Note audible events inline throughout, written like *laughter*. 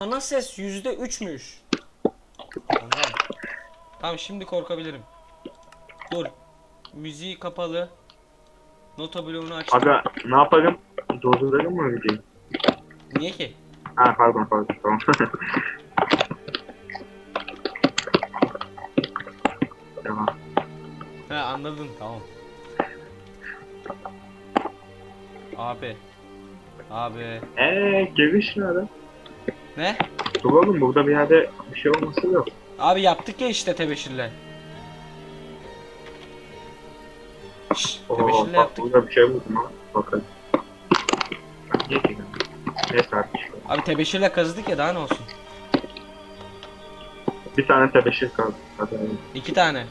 Ana ses yüzde üçmüş. Tamam. Tamam şimdi korkabilirim. Dur. Müziği kapalı. Nota bloğunu açtım. Aga ne yapalım? Durduralım mı videoyu? Niye ki? Ha pardon pardon tamam. *laughs* tamam. He anladım tamam. Abi. Abi. Eee giriş nerede? Ne? Dur oğlum burada bir yerde bir şey olması yok. Abi yaptık ya işte tebeşirle. Şşş Oo tebeşirle bak yaptık. burada bir şey buldum ha. Bakalım. Bak, Niye ki? Neyse artık. Abi tebeşirle kazıdık ya daha ne olsun. Bir tane tebeşir kaldı. Hadi hadi. İki tane.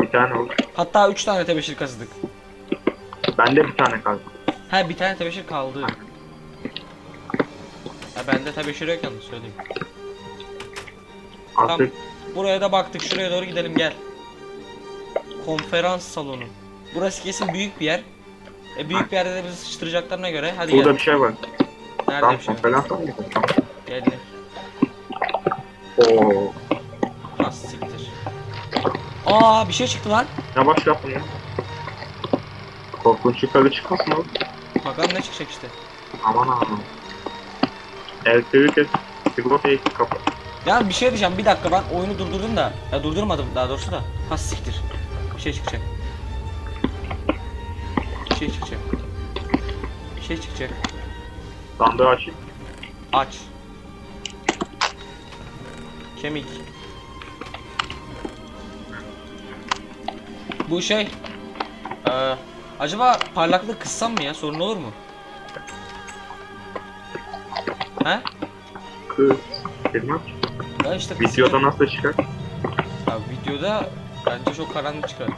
Bir tane oldu. Hatta üç tane tebeşir kazıdık. Bende bir tane kaldı. Ha bir tane tebeşir kaldı. Ha bende tebeşir yok yalnız söyleyeyim. Artık Buraya da baktık şuraya doğru gidelim gel. Konferans salonu. Burası kesin büyük bir yer. E büyük bir yerde de bizi sıçtıracaklarına göre hadi burada gel. bir şey var. Nerede Tam bir şey? konferans mı. Gel gel. Oo. Nasıl siktir. Aa bir şey çıktı lan. Ne başlattın ya? Korkunç yukarı çıkmasın oğlum. Bakalım ne çıkacak işte. Aman aman. Elektrik et. Sigortayı kapat. Ya bir şey diyeceğim bir dakika ben oyunu durdurdum da. Ya durdurmadım daha doğrusu da. Ha siktir. Bir şey çıkacak. Bir şey çıkacak. Bir şey çıkacak. Sandığı açayım. Aç. Kemik. Bu şey. Eee acaba parlaklığı kıssam mı ya? Sorun olur mu? He? Kız. Bilmem. Ya işte Videoda nasıl çıkar? Ya videoda bence çok karanlık çıkar.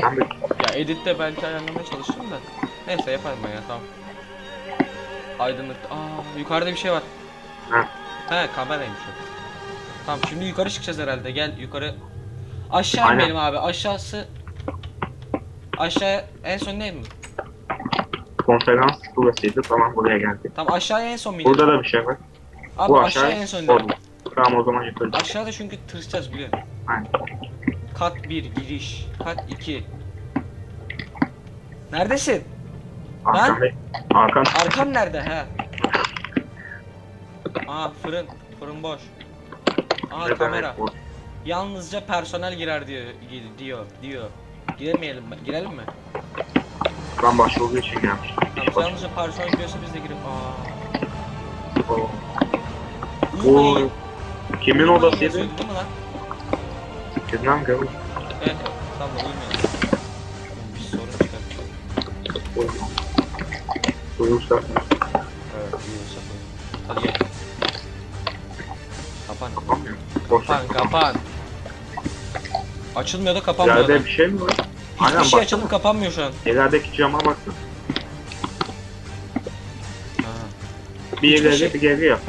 Sen de Ya editte belki ayarlamaya çalışırım da. Neyse yaparım ben ya tamam. Aydınlık. Aa yukarıda bir şey var. Ha. He kameraymış o. Tamam şimdi yukarı çıkacağız herhalde. Gel yukarı. Aşağı Aynen. inelim abi. Aşağısı Aşağı en son ne mi? Konferans burasıydı. Tamam buraya geldik. Tamam aşağıya en son mu? Burada da bir şey var. Abi Bu aşağı aşağı. en son inelim. Tamam o zaman yukarı. Aşağıda çünkü tırsacağız biliyorum. Aynen. Kat 1 giriş. Kat 2. Neredesin? Arkan Bey. Arkan. Arkam nerede he? Aa fırın. Fırın boş. Aa Ne kamera. demek bu? Yalnızca personel girer diyor diyor diyor. Giremeyelim mi? Girelim mi? Ben başvuru için gelmiştim. Tamam, yalnızca personel giriyorsa biz de girip aa. Oo. Kimin odasıydı? Değil mi lan? Bilmem gavur. Evet. Tamam uyumayın. Bir sorun çıkar. Uyumam. Uyursak Evet uyuyun. Hadi gel. Kapan. Kapan kapan. Açılmıyor da kapanmıyor. İleride bir şey mi var? Aynen Hiçbir şey bak. açılıp kapanmıyor şu an. İlerideki cama baktım. Ha. Bir Hiçbir ileri şey- bir geri yap.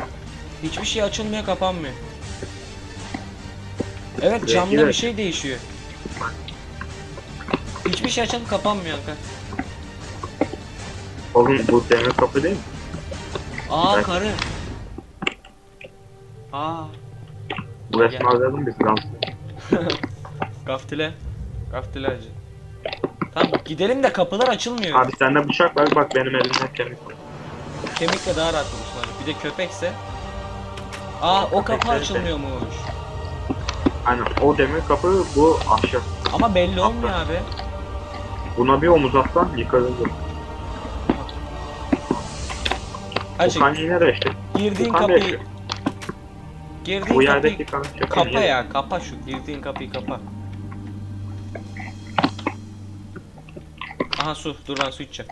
Hiçbir şey açılmıyor kapanmıyor. Evet camda bir şey değişiyor. Hiçbir şey açılıp kapanmıyor kanka. Oğlum bu demir kapı değil mi? Aa Evet. karı. Aa Bu resmi alalım biz dans. *laughs* gaftile. Gaftile acı. Tamam gidelim de kapılar açılmıyor. Abi sende bıçak var bak benim elimde kemik var. Kemikle daha rahat bulursun abi. Bir de köpekse. Aa o kapı Köpekleri de- açılmıyormuş. Aynen o demir kapı bu ahşap. Ama belli olmuyor abi. Buna bir omuz atsan yıkarız. Bu Açık. kan yine de işte. Girdiğin Bu kan da kapıyı. yaşıyor. Girdiğin Bu yerdeki kapıyı. kan çok Kapa ya kapa şu girdiğin kapıyı kapa. Aha su dur ben su içeceğim.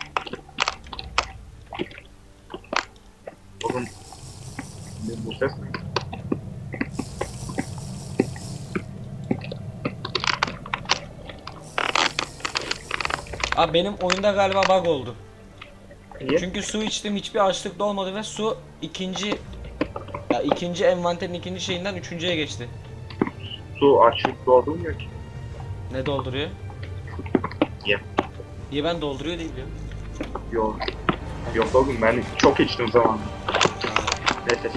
Oğlum bu- bu ses ne? Abi benim oyunda galiba bug oldu. Niye? Çünkü su içtim hiçbir açlık da olmadı ve su ikinci ya ikinci envanterin ikinci şeyinden üçüncüye geçti. Su açık doldurmuyor ki. Ne dolduruyor? Ye. Niye ben dolduruyor değil diyor. Yok. Yok oğlum ben çok içtim zaman. Neyse.